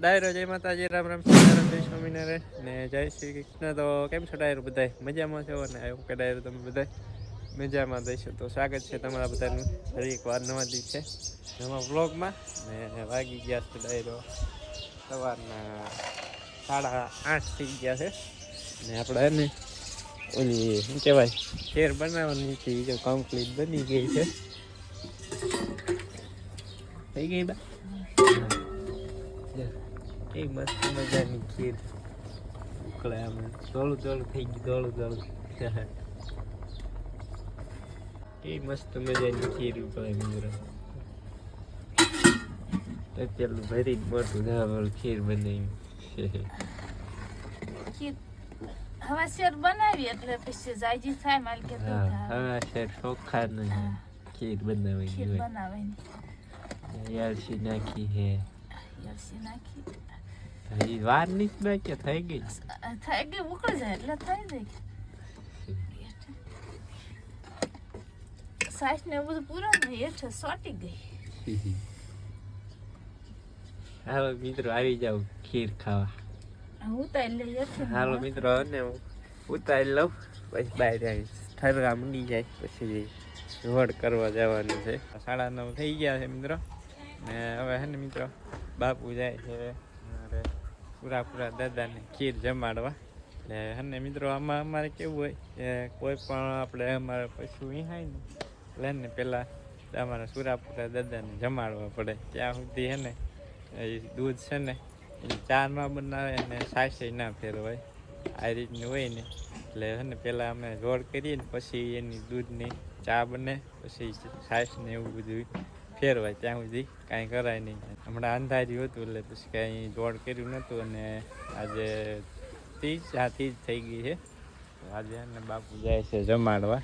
ડાયરો, જય માતાજી, રામ રામ, સીતારામ, જય સ્વામિનારાયણ ને જય શ્રી કૃષ્ણ. તો કેમ છો ડાયરો બધાય? મજામાં છો? ને આવ્યો કે ડાયરો તમે બધાય? મજામાં દઈશું તો સ્વાગત છે તમારા બધાનું. ફરી એક વાર નવા દિવસે નવા વ્લોગમાં. ને વાગી ગયા છે ડાયરો. સવારના સાડા આઠ થઈ ગયા છે. ને આપણે એને ઓલી, શું કહેવાય? ખીર બનાવવાની હતી જો કમ્પ્લીટ બની ગઈ છે. થઈ ગઈ બા? એ મસ્ત મજાની ખીર. ઉકળે આમ. ધોળું ધોળું થઈ ગયું ધોળું ધોળું એ મસ્ત મજાની ખીર ઉકળે મિત્રો. પેલું ભરી મોટું ધાબળ ખીર બનાવી ખીર હવે શેર બનાવી એટલે પછી જાયજી થાય માલ કે તો હા થાય. હા સર ચોખ્ખા નહીં ખીર બનાવી ખીર યારસી નાખી હે. યરસી નાખી. હજી વાર નહીં બાકી થઈ ગઈ. થઈ ગઈ ઉકળી જાય એટલે થઈ જાય સાસ ને બધું પૂરો ને હેઠે સોટી ગઈ. હાલો મિત્રો આવી જાવ ખીર ખાવા. ઉતારી એટલે હાલો મિત્રો ને હું ઉતારી લઉં પછી બહાર આવી ઠરગા મંડી જાય પછી રોડ કરવા જવાનું છે. સાડા નવ થઈ ગયા છે મિત્રો. ને હવે હે ને મિત્રો બાપુ જાય છે. પૂરા પૂરા દાદાને ખીર જમાડવા. એટલે અને મિત્રો, આમાં અમારે કેવું હોય કે કોઈ પણ આપણે અમારે પશુ વિહાય ને, એટલે ને પહેલાં અમારા સુરાપુરા દાદાને જમાડવા પડે. ત્યાં સુધી હે ને એ દૂધ છે ને એ ચારમાં બનાવે અને સાસે ના ફેરવાય. આ રીતનું હોય ને, એટલે છે ને પહેલાં અમે રોડ કરીએ ને, પછી એની દૂધની ચા બને, પછી છાશ એવું બધું ફેરવાય ત્યાં સુધી કાંઈ કરાય નહીં. હમણાં અંધાર્યું હતું એટલે પછી કાંઈ દોડ કર્યું નહોતું અને આજે ત્રીજ હા ત્રીજ થઈ ગઈ છે. આજે અને બાપુ જાય છે જમાડવા,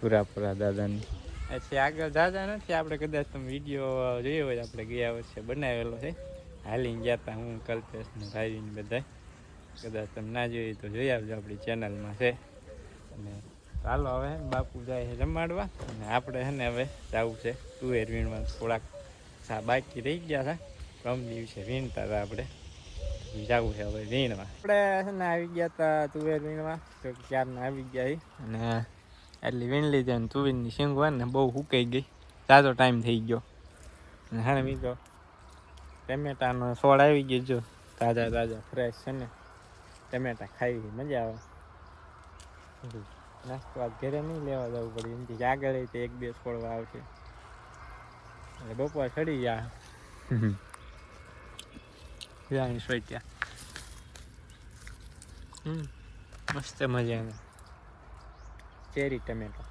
પુરાપુરા દાદાને. પછી આગળ દાદા નથી, આપણે કદાચ તમે વીડિયો જોયો હોય, આપણે ગયા વર્ષે બનાવેલો છે. હાલીને ગયા હતા હું, કલ્પેશ ને ભાઈ બધા કદાચ તમે ના જોઈએ તો જોઈ આવજો આપણી ચેનલમાં છે. અને ચાલો હવે બાપુ જાય છે જમાડવા અને આપણે છે ને હવે જવું છે તુવેર વીણવા. થોડાક સા બાકી રહી ગયા હતા કમ દિવસે વીણતા હતા આપણે. જવું છે હવે વીણવા. આપણે છે ને આવી ગયા હતા તુવેર વીણવા. તો ક્યારના આવી ગયા અને એટલી વીણ લીધી અને તુવેરની શીંગ હોય ને બહુ સુકાઈ ગઈ. સાચો ટાઈમ થઈ ગયો. અને હા મિત્રો ટમેટાનો છોડ આવી ગયો જો. તાજા તાજા ફ્રેશ છે ને. ટમેટા ખાઈ મજા આવે. નાસ્તો આજ ઘરે નહીં લેવા જવું પડે. એમથી આગળ ય તે એક બે છોડવા આવશે. એટલે બપોર ચડી ગયા. જાણી ત્યાં હમ, મસ્ત મજાનું ચેરી ટમેટો.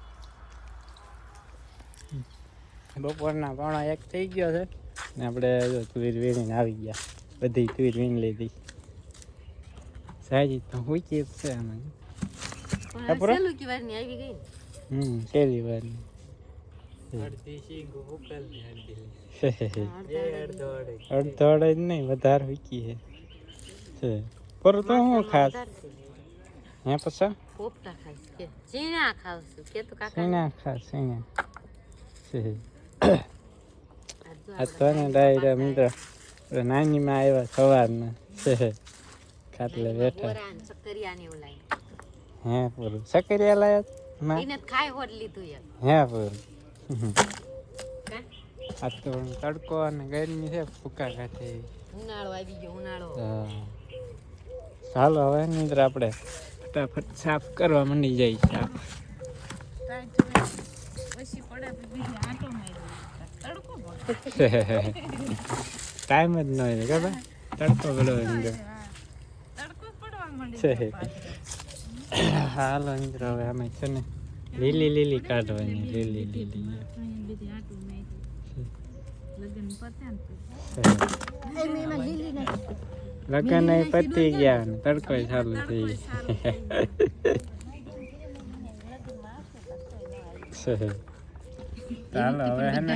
બપોરના પોણા એક થઈ ગયો છે. ને આપણે જો તુવેર વીણીને આવી ગયા. બધી તુવેર વીણી લીધી. સાજી તો હોય છે આમાં? ખબર? સેલું કહેવાની આવી ગઈ ને. હમ પહેલી વાર અડધો અડધ જ નહીં વધારે વીકી છે પર તો હું ખાસ? હે પછી? પોપટા ખાઈશ કે ચીણા ખાવશું કે તો કાકા સીણા ખાસ સીણા આ તો ને ડાયરા મિત્ર આપણે નાનીમાં આવ્યા સવારના. ખાટલે બેઠા. હે પૂરું સકરિયા એને ખાઈ લીધું હે પૂરું આ તો તડકો અને ગરમી છે ફૂકા કાઢે ઉનાળો આવી ગયો ઉનાળો. ચાલો હવે મિત્ર આપણે ફટાફટ સાફ કરવા માંડી જાય સાફ પછી પડે બીજી આંટો તડકો ટાઈમ જ ન હોય ખબર? તડકો મિત્ર તડકો પડવા માંડે હાલો મિત્ર હવે અમે છે ને. લીલી લીલી કાઢવાની લીલી લીલી. બધી આંટો મારી લગન પતી ગયા તડકો ચાલુ થઈ ગયો. ચાલો હવે હે ને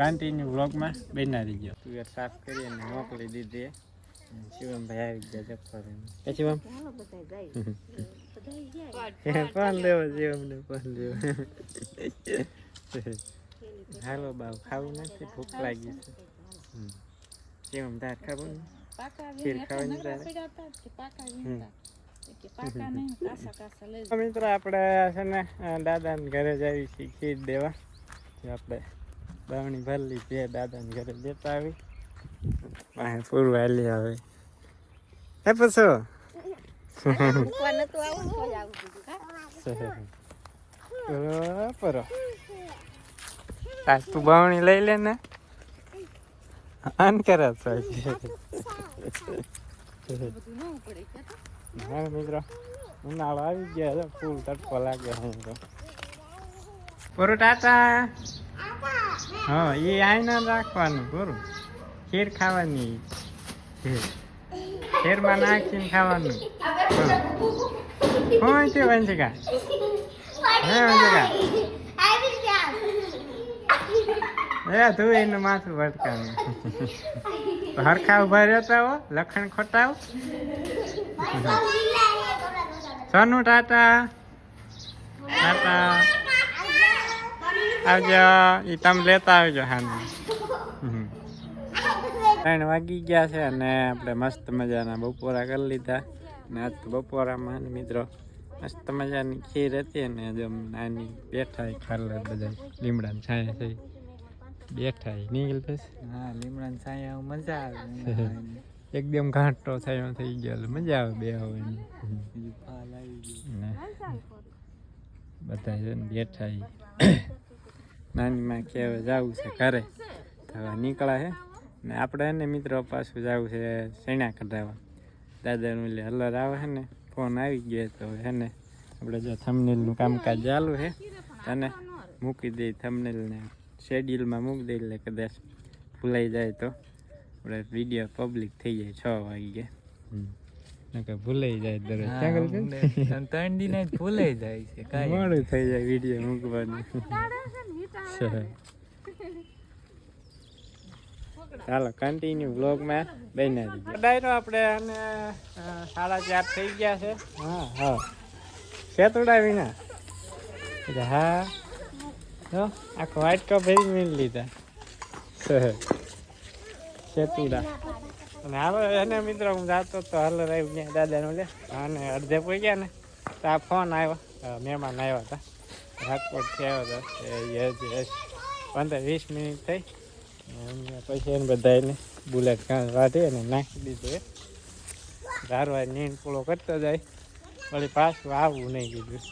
કન્ટિન્યુ વ્લોગમાં બેનારી ગયો. તુવેર સાફ કરી અને મોકલી દીધી. શિવમ ભાઈ આવી ગયા જફર એ શિવમ લેવો છે અમને પાન લેવો. હાલો બાવ ખાવું નથી ભૂખ લાગી છે. કેમ તાર ખાવું ખીર ખાવાની તારે? મિત્રો આપણે છે ને દાદાને ઘરે જઈએ છીએ ખીર દેવા. આપણે બાવણી ભરલી છે દાદાને ઘરે દેતા આવી. પાસે પૂરું હાલી આવે હે પૂછો? પરો તું બાવણી લઈ લે ને. આન કરે છે. મિત્રો, ઉનાળો આવી ગયા ફૂલ તડકો લાગે હું તો પૂરું હા એ આઈના રાખવાનું પૂરું ખીર ખાવાની. ખીર ખીરમાં નાખીને ખાવાનું. હું. છે વંશિકા હે વંશિકા એ તું એનું માથું ભટકાવ હરખા ઊભા રહેતા હો લખણ ખોટાવ. સોનું ટાટા. ટાટા. આવજો એ તમે લેતા આવજો હાને. ત્રણ વાગી ગયા છે અને આપણે મસ્ત મજાના બપોરા કરી લીધા. ને આજ બપોરામાં ને મિત્રો મસ્ત મજાની ખીર હતી ને જો નાની બેઠા ખાલા બધા લીમડાની છાંય થઈ. બેઠા નીકળ પછી હા લીમડા છાયા મજા આવે. એકદમ ઘાંટો થયો થઈ ગયો. મજા આવે બે હવે. ને બધા ને બેઠા. નાની માં કે હવે જવું છે ઘરે. તો નીકળ્યા છે ને આપણે એને મિત્રો પાછું જવું છે સૈણા કઢાવવા. દાદાનું એટલે હલર આવે છે ને ફોન આવી ગયો તો હે ને આપણે જો થમનેલનું કામકાજ ચાલુ છે તને મૂકી દઈ થમનેલને શેડ્યુલમાં મૂકી દઈ એટલે કદાચ ભૂલાઈ જાય તો. આપણે વીડિયો પબ્લિક થઈ જાય છ વાગે નકર ભૂલાઈ જાય દરરોજ. ક્યાં ત્રણ દિન ભૂલાઈ જાય છે કાંઈ. મોડું થઈ જાય વીડિયો મૂકવાનું. ચાલો કન્ટિન્યુ વ્લોગમાં બની દીધું ડાયરો આપણે અને સાડા ચાર થઈ ગયા છે. હા હા. શેતુડા વિના? એટલે હા. જો આખો વાઇટ કપ ભરી મીન લીધા. શેતુડા અને હવે એને મિત્રો હું જાતો તો હાલ આવ્યું ત્યાં દાદાનું લે. અને અડધે પહોંચ્યા ને તો આ ફોન આવ્યો. મહેમાન આવ્યા હતા. રાજકોટથી આવ્યો હતો. એ પંદર વીસ મિનિટ થઈ. પછી એને બધાને બુલેટ કાં વાઢી અને નાખી દીધું એ. ધારવા નીણ પૂળો કરતો જાય વળી પાછું આવવું નહીં કીધું.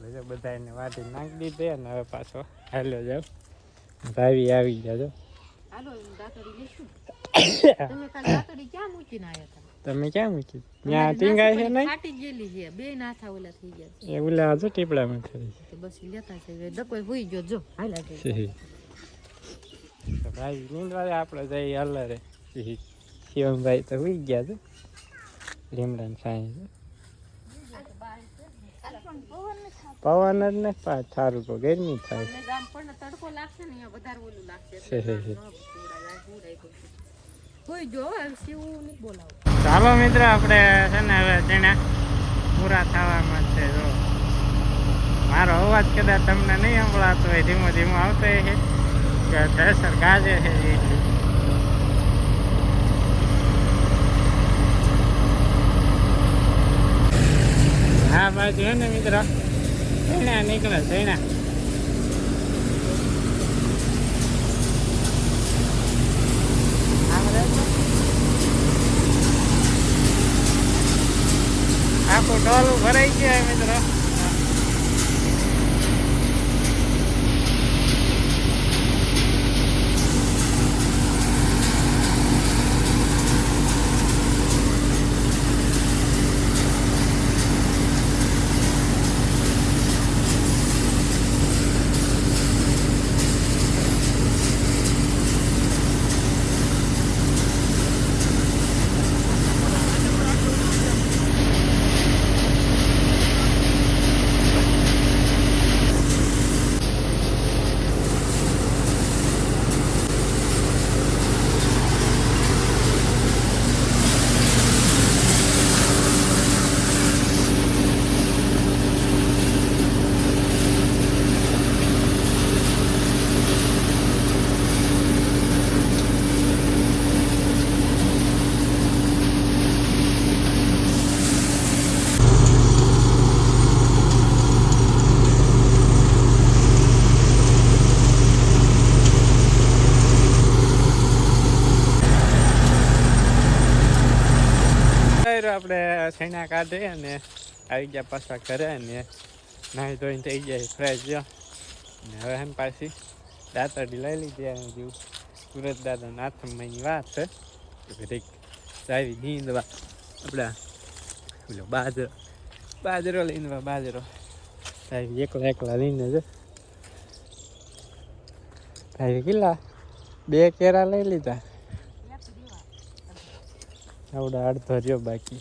એટલે બધા એને વાઢી નાખી દીધે અને હવે પાછો હાલ્યો જાવ ભાવી આવી ગયા જો. હાલો હું દાતડી લેશું. તમે ક્યાં મૂકી ત્યાં ટીંગાય છે નહીં? ફાટી ગયેલી છે. બે નાથા ઓલા થઈ ગયા એ ઓલા જો ટીપડામાં ખરી છે. બસ લેતા છે. દકોઈ હોઈ ગયો જો. હાલા ભાઈ નીંદવા આપણે જઈએ રે. શિવમભાઈ તો ઉઈ ગયા છે. લીમડા સાંઈ પવન જ ને પા સારું તો ગરમી થાય. છે, છે, છે. ચાલો મિત્ર આપણે છે ને હવે તેને પૂરા થવામાં છે જો. મારો અવાજ કદાચ તમને નહીં સંભળાતો હોય ધીમો ધીમો આવતો હોય છે કે થેસર ગાજે છે એટલે. હા બાજુ હે ને મિત્ર સૈણા નીકળે સૈણા આખું ટોલું ભરાઈ ગયા મિત્રો કર્યો આપણે સૈના કાઢી અને આવી ગયા પાછા ઘરે અને નાહી ધોઈને થઈ જાય ફ્રેશ જો. ને હવે એમ પાછી દાંતડી લઈ લીધી અને જેવું. સુરત દાદા હાથમાંની વાત છે. ઘડીક સારી નીંદવા આપણા પેલો બાજરો બાજરો લઈને બાજરો. સાહેબ એકલા એકલા લઈને જો સાહેબ કેટલા? બે કેરા લઈ લીધા. આવડા અડધો રહ્યો બાકી.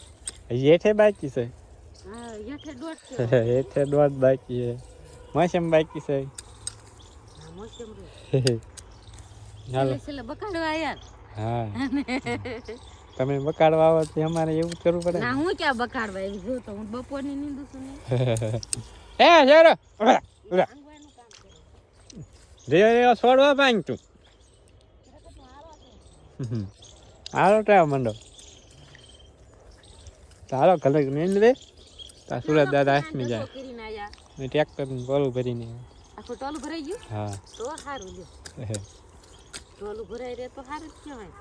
હેઠે બાકી છે? હેઠે દોઢ બાકી છે. મોસમ બાકી છે? મોસમ હાલો. બકાડવા યાર હા. તમે બકાડવા આવો તો અમારે એવું કરવું પડે ના? હું ક્યાં બકાડવા આવી જો તો હું બપોરની નીંદું છું ને. હે શેરો રે રે. છોડવા પાંચ તું. હારો ટ્રાવ મંડો. ચાલો કલર મેં દે તા સુરત દાદા આસમી જાય. ને ટ્રેક્ટર ને બોલું ભરીને. આખું ટોલું ભરાઈ ગયું? હા. તો સારું લ્યો. ટોલું ભરાઈ રહે તો સારું જ કહેવાય.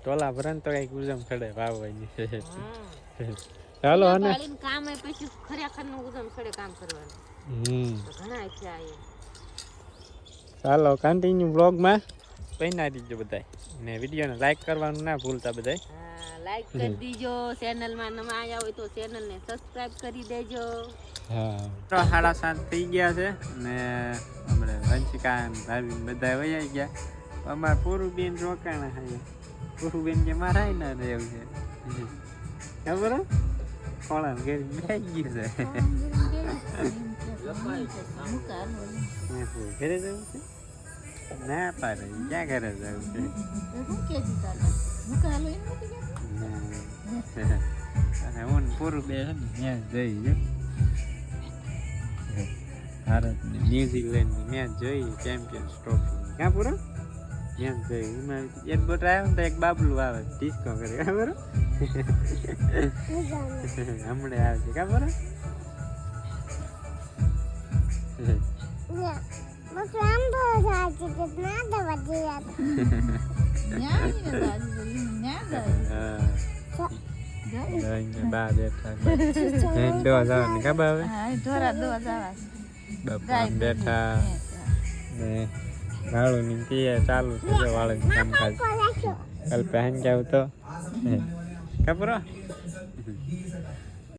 ટોલા ભરણ તો કઈ ઉજમ ચડે વાવવાની. હા ચાલો અને? કામ એ પછી ખરેખરનું ઉદમ ખડે કામ કરવાનું. હમ. ઘણા છે આ ચાલો કન્ટિન્યુ બ્લોગમાં પૈના દીજો બધાય. ને વિડીયોને લાઈક કરવાનું ના ભૂલતા બધાય. લાઈક કરી દીજો. ચેનલમાં નવા આવ્યા હોય તો ચેનલને સબસ્ક્રાઇબ કરી દેજો. હા. સાડા સાત થઈ ગયા છે ને હમણાં વંશિકા ભાભી બધા વયા ગયા. અમારે પૂરું બેન રોકાણા હાય પૂરું બેન કે મારા ના રહેવું છે. ખબર હે? ઘેર બેસી ગયું છે. ઘરે જવું છે? ના પાડે. ક્યાં ઘરે જવું છે? પૂરું બે છે ને ત્યાં જઈ જો ભારત ને ન્યુઝીલેન્ડની મેચ જોઈ ચેમ્પિયન્સ ટ્રોફી ક્યાં પૂરો? ત્યાં જોઈ એમાં એક બોટ આવ્યો ને તો એક બાબલું આવે ડિસ્કો કરે. ખબર હમણાં આવે ખબર બા બેઠા. હેન્ડો જવાની ખબર હવે? બપા બેઠા ને તીએ ચાલુ છે. જો વાળું કામકાજ કાલ પહેન જાવ તો ખબર